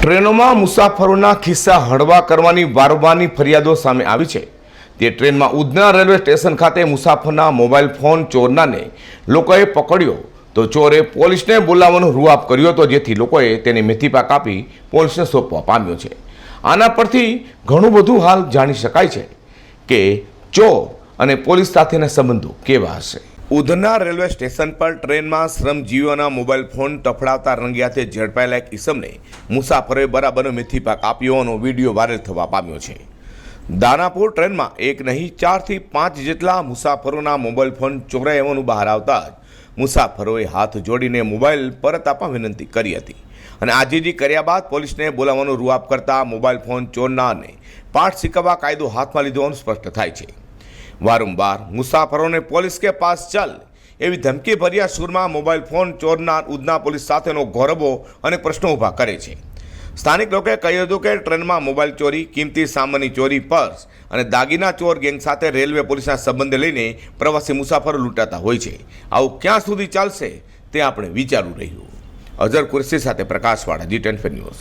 ટ્રેનોમાં મુસાફરોના ખિસ્સા હળવા કરવાની વારંવારની ફરિયાદો સામે આવી છે. તે ટ્રેનમાં ઉધના રેલવે સ્ટેશન ખાતે મુસાફરના મોબાઈલ ફોન ચોરનાને લોકોએ પકડ્યો. તો ચોરે પોલીસને બોલાવવાનો રૂઆપ કર્યો હતો, જેથી લોકોએ તેને મેથીપા કાપી પોલીસને સોંપવા પામ્યો છે. આના પરથી ઘણું બધું હાલ જાણી શકાય છે કે ચોર અને પોલીસ સાથેના સંબંધો કેવા હશે. ઉધના રેલવે સ્ટેશન પર ટ્રેનમાં શ્રમજીવીઓના મોબાઈલ ફોન તફડાવતા રંગિયાતે ઝડપાયેલા એક ઈસમને મુસાફરોએ બરાબરનો મિથિપાક આપ્યો હોવાનો વીડિયો વાયરલ થવા પામ્યો છે. દાનાપુર ટ્રેનમાં એક નહીં, ચારથી પાંચ જેટલા મુસાફરોના મોબાઈલ ફોન ચોરાય હોવાનું બહાર આવતા જ મુસાફરોએ હાથ જોડીને મોબાઈલ પરત આપવા વિનંતી કરી હતી અને આજીજી કર્યા બાદ પોલીસને બોલાવવાનો રૂઆપ કરતા મોબાઈલ ફોન ચોરનારને પાઠ શીખવવા કાયદો હાથમાં લીધો હોવાનું સ્પષ્ટ થાય છે. વારંવાર મુસાફરોને પોલીસ કે પાસ ચાલ એવી ધમકી ભર્યા સૂરમાં મોબાઈલ ફોન ચોરનાર ઉધના પોલીસ સાથેનો ગૌરવો અને પ્રશ્નો ઊભા કરે છે. સ્થાનિક લોકોએ કહ્યું હતું કે ટ્રેનમાં મોબાઈલ ચોરી, કિંમતી સામાનની ચોરી, પર્સ અને દાગીના ચોર ગેંગ સાથે રેલવે પોલીસના સંબંધ લઈને પ્રવાસી મુસાફરો લૂંટાતા હોય છે. આવું ક્યાં સુધી ચાલશે તે આપણે વિચારવું રહ્યું. અઝર કુરશી સાથે પ્રકાશવાળા જી ટેન ન્યૂઝ.